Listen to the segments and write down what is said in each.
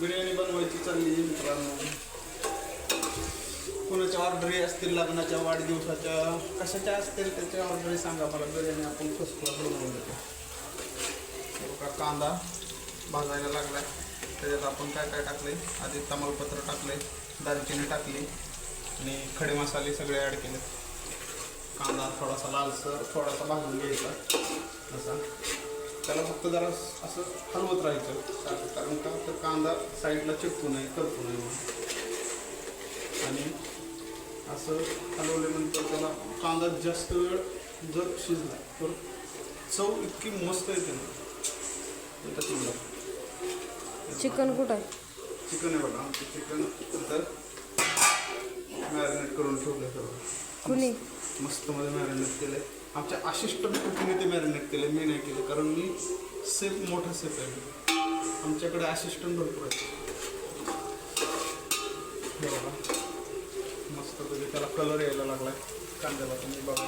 बिर्याणी बनवायची चालली आहे मित्रांनो. कोणाच्या ऑर्डरी असतील लग्नाच्या वाढदिवसाच्या कशाच्या असतील त्याच्या ऑर्डरी सांगा मला. बिर्याणी आपण फर्स्ट क्लास बनवून देतो. का कांदा भाजायला लागला त्याच्यात आपण काय काय टाकले आधी तमालपत्र टाकले दालचिनी टाकली आणि खडे मसाले सगळे ॲड केले कांदा थोडासा लालसर थोडासा भाजून घ्यायचा. असा. त्याला फक्त जरा असं हलवत राहायचं. कारण का? तर कांदा साईडला चिपकू नये करपू नये म्हणून. आणि असं हलवल्यानंतर त्याला कांदा जास्त वेळ जर शिजला तर चव इतकी मस्त येते ना. मला चिकन कुठं? आहे चिकन आहे बघा चिकन नंतर मॅरिनेट करून ठेवलं सर्व कुणी? मस्त मध्ये मॅरिनेट केलंय. आमच्या अशिष्ट कुकीने ते मॅरिनेट केले मी नाही केलं कारण मी सेफ मोठा सेफ आहे. आमच्याकडे असिस्टंट भरपूर आहे बघा. मस्त त्याला कलर यायला लागलाय. कांद्याला तुम्ही बघा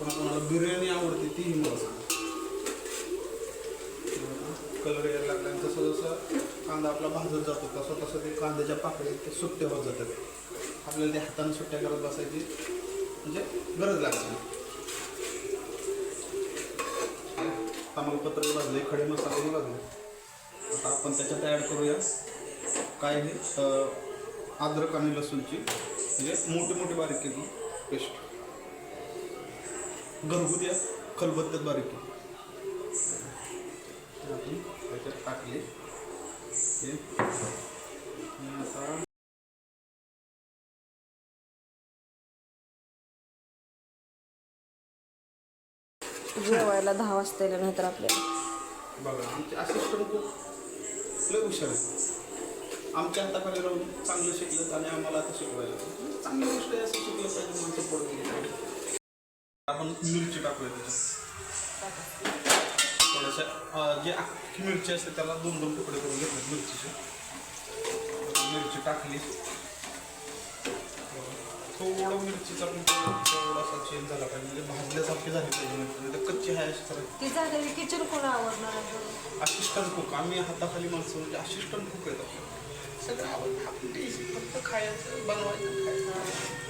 कोणाकोणाला बिर्याणी आवडते तीही मला सांगा. कलर यायला लागला आणि जसं जसं कांदा आपला भाजत जातो तसं तसं ते कांद्याच्या पाकळ्या ते सुट्टे होत जातात. आपल्याला ते हाताने सुट्ट्या करत बसायची म्हणजे गरज लागते. नाही. तमालपत्र भाजले खडे मसाले भाजले. आता आपण त्याच्यात ॲड करूया. काय हे अद्रक आणि लसूणची. म्हणजे मोठी मोठी बारीक केली पेस्ट. घरगुती आहे, खलबत्त्यात बारीक केली. आपण त्याच्यात टाकले. हे. आता जेवायला दहा वाजता येईल नाहीतर आपल्याला. बघा आमचे असिस्टंट खूप लय हुशार आहेत. आमच्या हाताखाली राहून चांगलं शिकलं आणि आम्हाला आता शिकवायला चांगली गोष्ट आहे असं शिकलं पाहिजे माणसं पडून आपण मिरची टाकूया त्याच्यात. अं, जे अख्खी मिरची असते त्याला दोन दोन तुकडे करून घेतले मिरचीचे. मिरची टाकली. थोडं मिरचीचा पण थोडासा चेंज झाला पाहिजे. म्हणजे भाजल्यासारखी झाली पाहिजे तर कच्ची आहे अशी सगळं ती झालेली किचन कोण आवडणार असिस्टंट कुक आम्ही हाताखाली माणसं म्हणजे असिस्टंट कुक आहेत आपल्याला सगळं टेस्ट फक्त खायचं बनवायचं खायचं.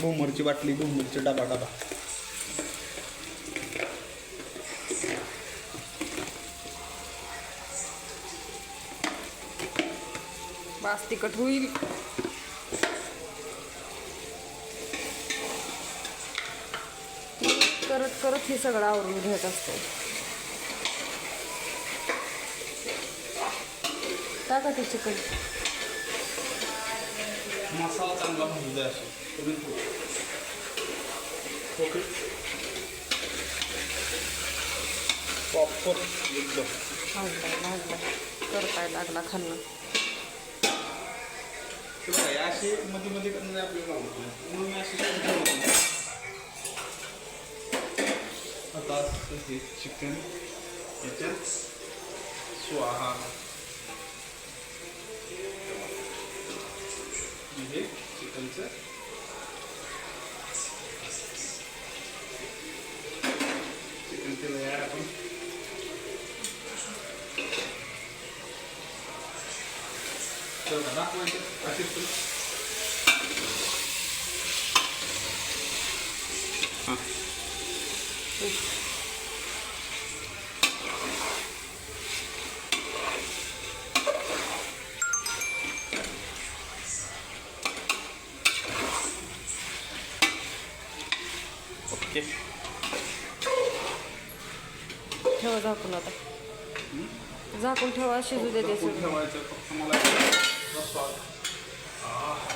बोंबरची बाटली बोंबरची डबा डबा. बास तिखट होईल. करत करत हे सगळं आवरून घेत असते. टाका ते चिकन. मसाला चांगला भाजू द्या असं कमी ओके प्रॉपर एकदम करताय लागला खाल्लं असे मध्ये मध्ये करणारे आपल्याला नाही. म्हणून आता हे चिकन याच्यात स्वाहा हे चिकनचं चिकन तेल यार आपण हां ओके. ठेवा झाकून आता. झाकून ठेवा शिजू दे ते सगळं ठेवायचं फक्त मला Gostosa. Ah.